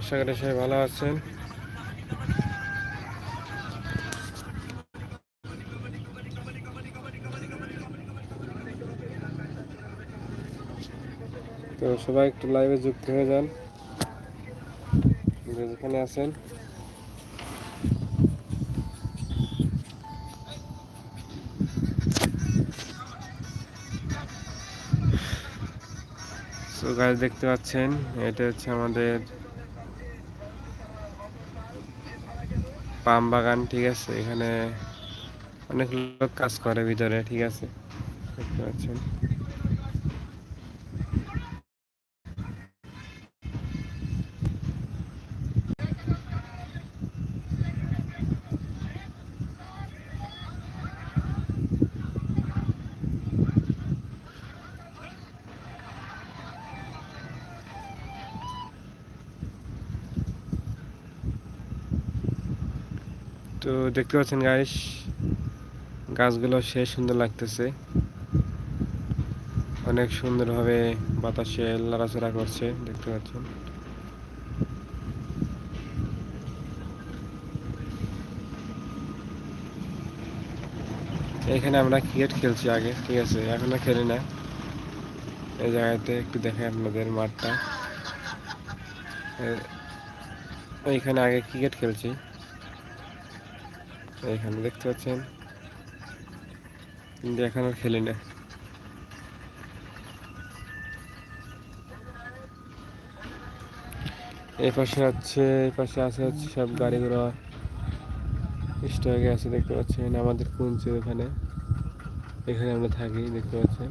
আশা করি সবাই ভালো আছেন। তো সবাই একটু লাইভে যুক্ত হয়ে যান। যেখানে আছেন। তো গাছ দেখতে পাচ্ছেন, এটা হচ্ছে আমাদের পাম বাগান ঠিক আছে? এখানে অনেক লোক কাজ করে ভিতরে ঠিক আছে? দেখতে পাচ্ছেন? তো দেখতে পাচ্ছেন গাইস গাছগুলো সে সুন্দর লাগতেছে। অনেক সুন্দরভাবে বাতাসে লড়াচড়া করছে, দেখতে পাচ্ছেন। এখানে আমরা ক্রিকেট খেলছি আগে, ঠিক আছে? এখন খেলি না। এই জায়গাতে একটু দেখে আপনাদের মাঠটা। এইখানে আগে ক্রিকেট খেলছি। এইখানে দেখতে পাচ্ছেন। কিন্তু এখন আর খেলি না। এই পাশে হচ্ছে, এই পাশে আছে হচ্ছে সব গাড়ি ঘোড়া স্টকে আছে, দেখতে পাচ্ছেন। আমাদের কুঞ্চে ওখানে। এখানে আমরা থাকি, দেখতে পাচ্ছেন।